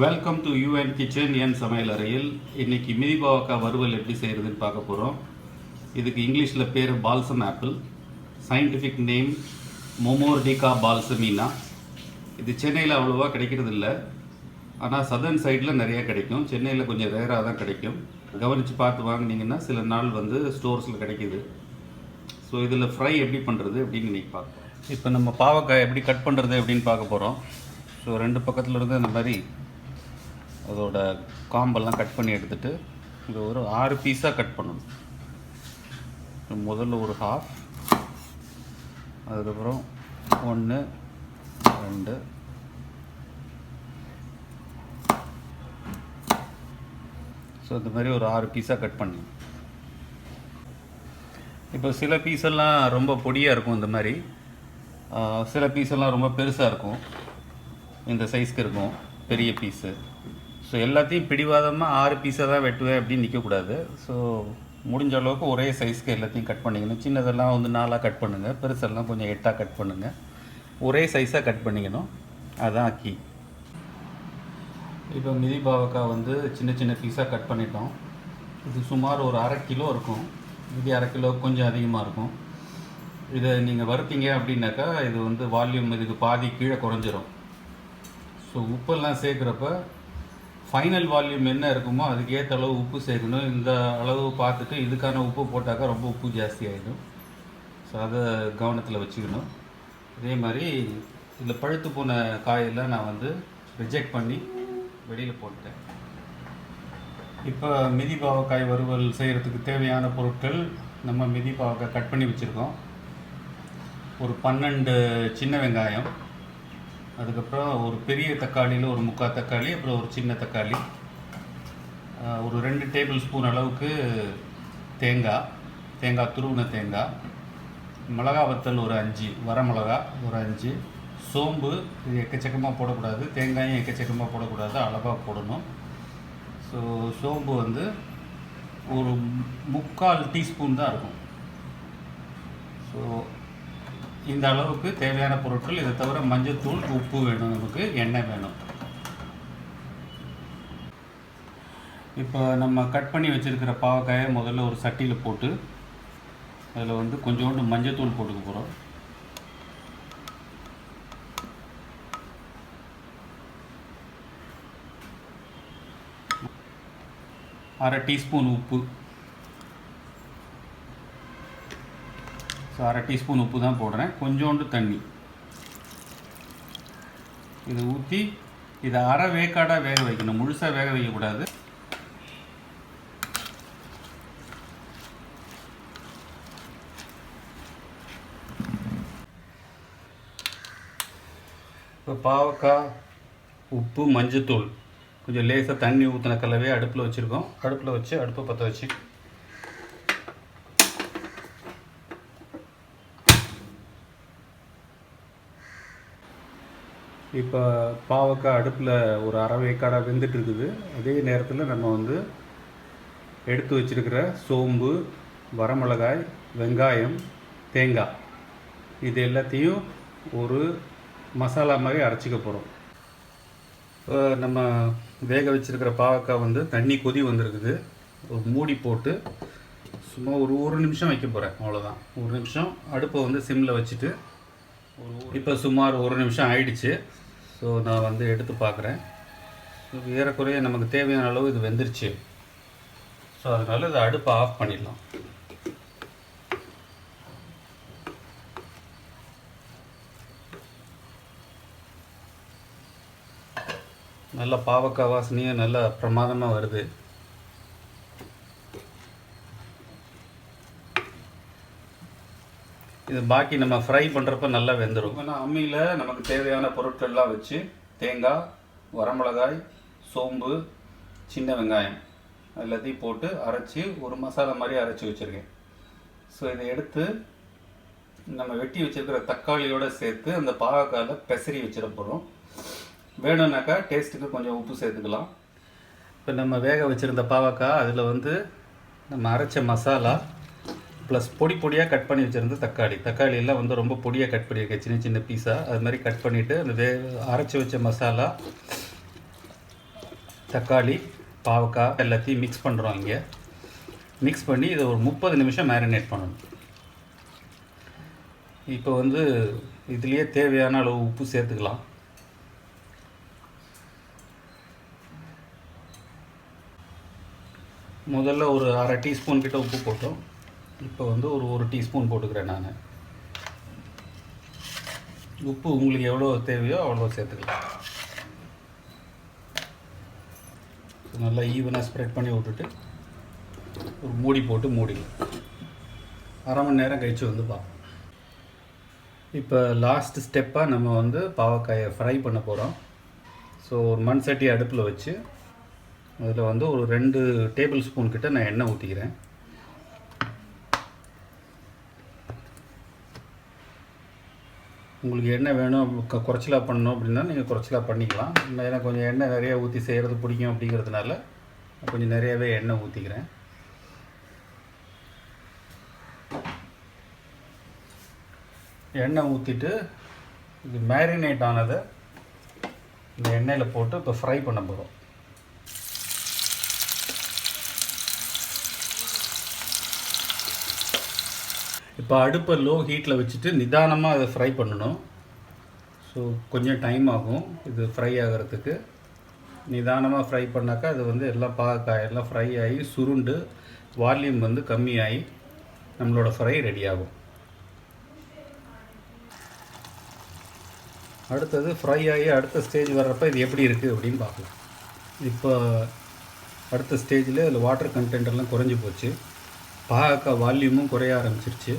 Welcome to UN kitchen என் சமையல் அறையில். இன்னைக்கு மிதிபாவக்காய் வறுவல் எப்படி செய்கிறதுன்னு பார்க்க போகிறோம் இதுக்கு இங்கிலீஷில் பேர் balsam apple. Scientific name momordica balsamina இது சென்னையில் அவ்வளோவா கிடைக்கிறது இல்லை. ஆனால் சதர்ன் சைடில் நிறையா கிடைக்கும். சென்னையில் கொஞ்சம் ரேராக தான் கிடைக்கும். கவனித்து பார்த்து வாங்குனீங்கன்னா சில நாள் வந்து ஸ்டோர்ஸில் கிடைக்கிது. ஸோ இதில் ஃப்ரை எப்படி பண்ணுறது அப்படின்னு இன்றைக்கி பார்ப்போம் இப்போ நம்ம பாவக்காய் எப்படி கட் பண்ணுறது அப்படின்னு பார்க்க போகிறோம் ஸோ ரெண்டு பக்கத்தில் இருந்து இந்த மாதிரி அதோட காம்பெல்லாம் கட் பண்ணி எடுத்துட்டு இது ஒரு ஆறு பீஸாக கட் பண்ணணும். முதல்ல ஒரு ஹாஃப் அதுக்கப்புறம் ஒன்று ரெண்டு ஸோ இந்த மாதிரி ஒரு ஆறு பீஸாக கட் பண்ணி இப்போ சில பீஸெல்லாம் ரொம்ப பொடியாக இருக்கும் இந்த மாதிரி. சில பீஸெல்லாம் ரொம்ப பெருசாக இருக்கும். இந்த சைஸ்க்கு இருக்கும் பெரிய பீஸு. ஸோ எல்லாத்தையும் பிடிவாதமாக ஆறு பீஸாக தான் வெட்டுவேன் அப்படின்னு நிற்கக்கூடாது ஸோ முடிஞ்ச அளவுக்கு ஒரே சைஸ்க்கு எல்லாத்தையும் கட் பண்ணிக்கணும். சின்னதெல்லாம் வந்து நாலாக கட் பண்ணுங்கள் பெருசெல்லாம் கொஞ்சம் எட்டாக கட் பண்ணுங்கள் ஒரே சைஸாக கட் பண்ணிக்கணும். அதுதான் கீ இப்போ மிதி பாவக்காய் வந்து சின்ன சின்ன பீஸாக கட் பண்ணிட்டோம். இது சுமார் ஒரு அரை கிலோ இருக்கும். மிதி அரை கிலோ கொஞ்சம் அதிகமாக இருக்கும். இதை நீங்கள் வறுத்தீங்க அப்படின்னாக்கா இது வந்து வால்யூம் இதுக்கு பாதி கீழே குறைஞ்சிரும். ஸோ உப்பெல்லாம் சேர்க்குறப்ப ஃபைனல் வால்யூம் என்ன இருக்குமோ அதுக்கு ஏற்ற அளவு உப்பு சேர்க்கணும். இந்த அளவு பார்த்துட்டு இதுக்கான உப்பு போட்டாக்கா ரொம்ப உப்பு ஜாஸ்தி ஆகிடும் ஸோ அதை கவனத்தில் வச்சுக்கணும். அதே மாதிரி இதில் பழுத்து போன காயெல்லாம் நான் வந்து ரிஜெக்ட் பண்ணி வெளியில் போட்டுட்டேன். இப்போ மிதி பாவக்காய் வறுவல் செய்கிறதுக்கு தேவையான பொருட்கள் நம்ம மிதி பாவக்காய் கட் பண்ணி வச்சுருக்கோம். ஒரு பன்னெண்டு சின்ன வெங்காயம் அதுக்கப்புறம் ஒரு பெரிய தக்காளியில் ஒரு முக்கால் தக்காளி அப்புறம் ஒரு சின்ன தக்காளி. ஒரு ரெண்டு டேபிள் ஸ்பூன் அளவுக்கு தேங்காய் தேங்காய் துருவின தேங்காய். மிளகா வத்தல் ஒரு அஞ்சு வரமிளகா ஒரு அஞ்சு. சோம்பு இது எக்கச்சக்கமாக போடக்கூடாது தேங்காயும் எக்கச்சக்கமாக போடக்கூடாது அளவாக போடணும். ஸோ சோம்பு வந்து ஒரு முக்கால் டீஸ்பூன் தான் இருக்கும். ஸோ இந்த அளவுக்கு தேவையான பொருட்கள் இதை தவிர மஞ்சத்தூள் உப்பு வேணும் நமக்கு எண்ணெய் வேணும். இப்போ நம்ம கட் பண்ணி வச்சுருக்கிற பாவக்காயை முதல்ல ஒரு சட்டியில் போட்டு அதில் வந்து கொஞ்சோண்டு மஞ்சத்தூள் போட்டுக்க போகிறோம் அரை டீஸ்பூன் உப்பு. ஸோ அரை டீஸ்பூன் உப்பு தான் போடுறேன். கொஞ்சோண்டு தண்ணி. இதை ஊற்றி இதை அரை வேக்காடாக வேக வைக்கணும். முழுசாக வேக வைக்கக்கூடாது. இப்போ பாவக்காய் உப்பு மஞ்சத்தூள். கொஞ்சம் லேசாக தண்ணி ஊற்றின கலவையை அடுப்பில் வச்சுருக்கோம். அடுப்பில் வச்சு அடுப்பை பற்ற வச்சு இப்போ பாவக்காய் அடுப்பில் ஒரு அரை வேக்காடாக வெந்துட்டு இருக்குது அதே நேரத்தில் நம்ம வந்து எடுத்து வச்சிருக்கிற சோம்பு வரமிளகாய் வெங்காயம் தேங்காய். இது எல்லாத்தையும் ஒரு மசாலா மாதிரி அரைச்சிக்க போகிறோம். இப்போ நம்ம வேக வச்சுருக்கிற பாவக்காய் வந்து தண்ணி கொதி வந்திருக்குது. ஒரு மூடி போட்டு சும்மா ஒரு ஒரு நிமிஷம் வைக்க போகிறேன் அவ்வளோதான். ஒரு நிமிஷம் அடுப்பை வந்து சிம்மில் வச்சுட்டு ஒரு இப்போ சுமார் ஒரு நிமிஷம் ஆயிடுச்சு. ஸோ நான் வந்து எடுத்து பார்க்குறேன். ஸோ ஏறக்குறைய நமக்கு தேவையான அளவு இது வெந்துருச்சு. ஸோ அதனால் இதை அடுப்பை ஆஃப் பண்ணிடலாம். நல்ல பாவக்காய் வாசனையும் நல்லா பிரமாதமாக வருது. இது பாக்கி நம்ம ஃப்ரை பண்ணுறப்ப நல்லா வெந்துடும் ஏன்னா அம்மியில் நமக்கு தேவையான பொருட்கள்லாம் வச்சு தேங்காய் வரமிளகாய் சோம்பு சின்ன வெங்காயம் எல்லாத்தையும் போட்டு அரைச்சி ஒரு மசாலா மாதிரி அரைச்சி வச்சுருக்கேன். ஸோ இதை எடுத்து நம்ம வெட்டி வச்சிருக்கிற தக்காளியோட சேர்த்து அந்த பாவக்காயில் பெசரி வச்சிட போகிறோம் வேணும்னாக்கா டேஸ்ட்டுக்கு கொஞ்சம் உப்பு சேர்த்துக்கலாம். இப்போ நம்ம வேக வச்சுருந்த பாவக்காய் அதில் வந்து நம்ம அரைச்ச மசாலா ப்ளஸ் பொடி பொடியாக கட் பண்ணி வச்சுருந்த தக்காளி. தக்காளியெல்லாம் வந்து ரொம்ப பொடியாக கட் பண்ணியிருக்கேன். சின்ன சின்ன பீஸாக அது மாதிரி கட் பண்ணிவிட்டு அந்த வே அரைச்சி வச்ச மசாலா தக்காளி பாவக்காய் எல்லாத்தையும் மிக்ஸ் பண்ணுறோம் இங்கே. மிக்ஸ் பண்ணி இதை ஒரு முப்பது நிமிஷம் மேரினேட் பண்ணணும். இப்போ வந்து இதுலேயே தேவையான அளவு உப்பு சேர்த்துக்கலாம். முதல்ல ஒரு அரை டீஸ்பூன் கிட்ட உப்பு போட்டோம். இப்போ வந்து ஒரு ஒரு டீஸ்பூன் போட்டுக்கிறேன் நான். உப்பு உங்களுக்கு எவ்வளோ தேவையோ அவ்வளோ சேர்த்துக்கலாம். நல்லா ஈவனாக ஸ்ப்ரெட் பண்ணி விட்டுட்டு ஒரு மூடி போட்டு மூடிடலாம். அரை மணி நேரம் கழித்து வந்து பார்ப்போம். இப்போ லாஸ்ட் ஸ்டெப்பாக நம்ம வந்து பாவக்காயை ஃப்ரை பண்ண போகிறோம் ஸோ ஒரு மண் சட்டி அடுப்பில் வச்சு அதில் வந்து ஒரு ரெண்டு டேபிள் ஸ்பூன் கிட்ட நான் எண்ணெய் ஊற்றிக்கிறேன் உங்களுக்கு என்ன வேணும் குறைச்சலாக பண்ணணும் அப்படின்னா நீங்கள் குறைச்சலாக பண்ணிக்கலாம். ஏன்னா கொஞ்சம் எண்ணெய் நிறைய ஊற்றி செய்கிறது பிடிக்கும் அப்படிங்கிறதுனால கொஞ்சம் நிறையவே எண்ணெய் ஊற்றிக்கிறேன் எண்ணெய் ஊற்றிட்டு இது மேரினேட் ஆனதை இந்த எண்ணெயில் போட்டு இப்போ ஃப்ரை பண்ண போகிறோம் இப்போ அடுப்பை லோ ஹீட்டில் வச்சுட்டு நிதானமாக அதை ஃப்ரை பண்ணணும். ஸோ கொஞ்சம் டைம் ஆகும் இது ஃப்ரை ஆகிறதுக்கு. நிதானமாக ஃப்ரை பண்ணாக்கா அது வந்து எல்லாம் பாகக்காய் எல்லாம் ஃப்ரை ஆகி சுருண்டு வால்யூம் வந்து கம்மியாகி நம்மளோட ஃப்ரை ரெடி ஆகும். அடுத்தது ஃப்ரை ஆகி அடுத்த ஸ்டேஜ் வர்றப்ப இது எப்படி இருக்குது அப்படின்னு பார்க்கலாம். இப்போ அடுத்த ஸ்டேஜில் அதில் வாட்டர் கண்டென்ட் எல்லாம் குறைஞ்சி போச்சு. பாகக்காய் வால்யூமும் குறைய ஆரம்பிச்சிருச்சு.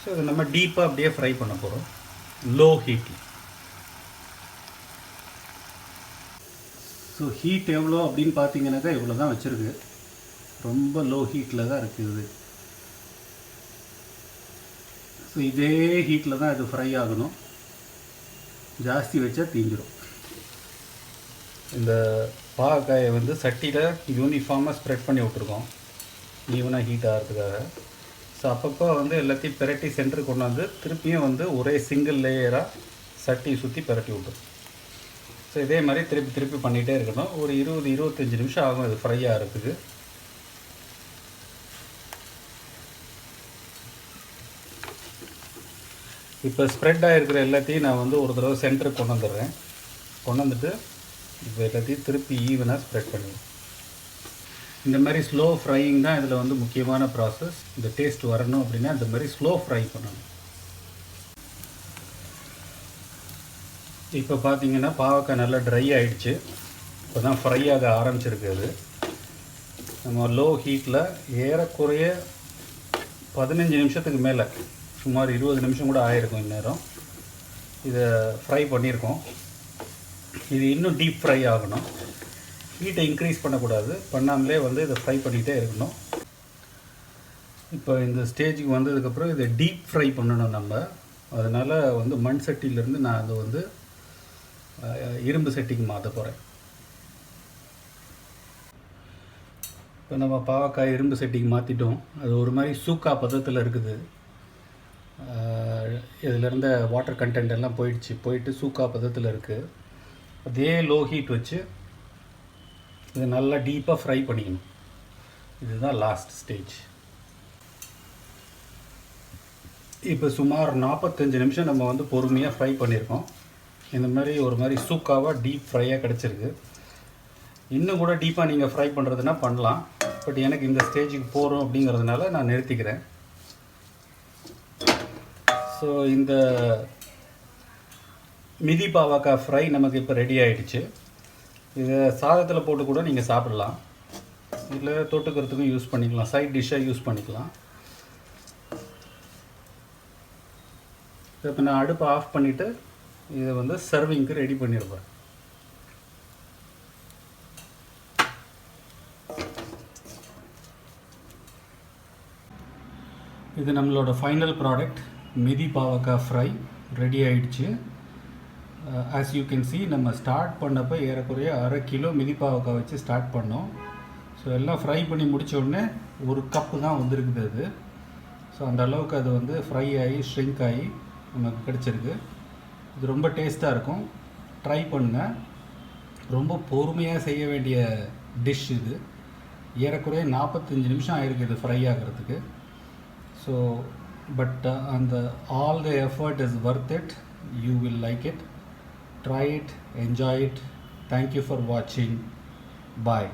ஸோ இதை நம்ம டீப்பாக அப்படியே ஃப்ரை பண்ண போகிறோம் லோ ஹீட்டில் ஸோ ஹீட் எவ்வளோ அப்படின்னு பார்த்தீங்கன்னாக்கா இவ்வளோ தான் வச்சுருக்கு. ரொம்ப லோ ஹீட்டில் தான் இருக்குது ஸோ இதே ஹீட்டில் தான் இது ஃப்ரை ஆகணும். ஜாஸ்தி வச்சா தீஞ்சிடும் இந்த பாகக்காயை வந்து சட்டியில் யூனிஃபார்மாக ஸ்ப்ரெட் பண்ணி விட்ருக்கோம் ஈவனாக ஹீட் ஆகிறதுக்காக ஸோ அப்பப்போ வந்து எல்லாத்தையும் பெரட்டி சென்டருக்கு கொண்டு வந்து திருப்பியும் வந்து ஒரே சிங்கிள் லேயராக சட்டியை சுற்றி பெரட்டி விட்டுரும். ஸோ இதே மாதிரி திருப்பி திருப்பி பண்ணிகிட்டே இருக்கணும். ஒரு இருபது இருபத்தஞ்சி நிமிஷம் ஆகும் இது ஃப்ரை ஆகிறதுக்கு இப்போ ஸ்ப்ரெட் ஆகிருக்கிற எல்லாத்தையும் நான் வந்து ஒரு தடவை சென்டருக்கு கொண்டு வந்துடுறேன். கொண்டு வந்துட்டு இப்போ எல்லாத்தையும் திருப்பி ஈவனாக ஸ்ப்ரெட் பண்ணுவேன் இந்த மாதிரி ஸ்லோ ஃப்ரையிங் தான் இதில் வந்து முக்கியமான ப்ராசஸ் இந்த டேஸ்ட் வரணும் அப்படின்னா இந்த மாதிரி ஸ்லோ ஃப்ரை பண்ணணும். இப்போ பார்த்தீங்கன்னா பாவக்காய் நல்லா ட்ரை ஆகிடுச்சு இப்போ தான் ஃப்ரை ஆக ஆரம்பிச்சிருக்கு அது. நம்ம லோ ஹீட்டில் ஏறக்குறைய பதினஞ்சு நிமிஷத்துக்கு மேலே சுமார் இருபது நிமிஷம் கூட ஆயிருக்கும் இந்நேரம். இதை ஃப்ரை பண்ணியிருக்கோம். இது இன்னும் டீப் ஃப்ரை ஆகணும். ஹீட்டை இன்க்ரீஸ் பண்ணக்கூடாது. பண்ணாமலே வந்து இதை ஃப்ரை பண்ணிகிட்டே இருக்கணும். இப்போ இந்த ஸ்டேஜுக்கு வந்ததுக்கப்புறம் இதை டீப் ஃப்ரை பண்ணணும் நம்ம. அதனால் வந்து மண் சட்டியிலேருந்து நான் அதை வந்து இரும்பு சட்டிக்கு மாற்ற போகிறேன் இப்போ நம்ம பாவக்காய் இரும்பு சட்டிக்கு மாற்றிட்டோம் அது ஒரு மாதிரி சூக்கா பதத்தில் இருக்குது. இதில் இருந்த வாட்டர் கண்டென்ட் எல்லாம் போயிடுச்சு. போயிட்டு சூக்கா பதத்தில் இருக்குது அதே லோ ஹீட் வச்சு இது நல்லா டீப்பாக ஃப்ரை பண்ணிக்கணும். இதுதான் லாஸ்ட் ஸ்டேஜ் இப்போ சுமார் நாற்பத்தஞ்சு நிமிஷம் நம்ம வந்து பொறுமையாக ஃப்ரை பண்ணியிருக்கோம் இந்த மாதிரி ஒரு மாதிரி சூக்காவாக டீப் ஃப்ரையாக கிடச்சிருக்கு. இன்னும் கூட டீப்பாக நீங்கள் ஃப்ரை பண்ணுறதுனா பண்ணலாம். பட் எனக்கு இந்த ஸ்டேஜுக்கு போகிறோம் அப்படிங்கிறதுனால நான் நிறுத்திக்கிறேன். ஸோ இந்த மிதி பாவாக்கா ஃப்ரை நமக்கு இப்போ ரெடி ஆகிடுச்சு இதை சாதத்தில் போட்டு கூட நீங்கள் சாப்பிடலாம். இல்லை தொட்டுக்கிறதுக்கும் யூஸ் பண்ணிக்கலாம். சைட் டிஷ்ஷாக யூஸ் பண்ணிக்கலாம். இப்போ நான் அடுப்பை ஆஃப் பண்ணிவிட்டு இதை வந்து சர்விங்க்கு ரெடி பண்ணியிருப்பேன் இது நம்மளோட ஃபைனல் ப்ராடக்ட் மிதி பாவக்காய் ஃப்ரை ரெடி ஆயிடுச்சு. ஆஸ் யூ கேன் சி நம்ம ஸ்டார்ட் பண்ணப்போ ஏறக்குறைய அரை கிலோ மிதிப்பாவக்காய் வச்சு ஸ்டார்ட் பண்ணோம். ஸோ எல்லாம் ஃப்ரை பண்ணி முடிச்ச உடனே ஒரு கப்பு தான் வந்திருக்குது அது. ஸோ அந்த அளவுக்கு அது வந்து ஃப்ரை ஆகி ஷ்ரிங்க் ஆகி நமக்கு கிடச்சிருக்கு. இது ரொம்ப டேஸ்ட்டாக இருக்கும். ட்ரை பண்ணுங்கள் ரொம்ப பொறுமையாக செய்ய வேண்டிய டிஷ் இது. ஏறக்குறைய நாற்பத்தஞ்சு நிமிஷம் ஆயிருக்கு இது ஃப்ரை ஆகிறதுக்கு. ஸோ பட் அந்த all the effort is worth it you will like it try it enjoy it thank you for watching. Bye.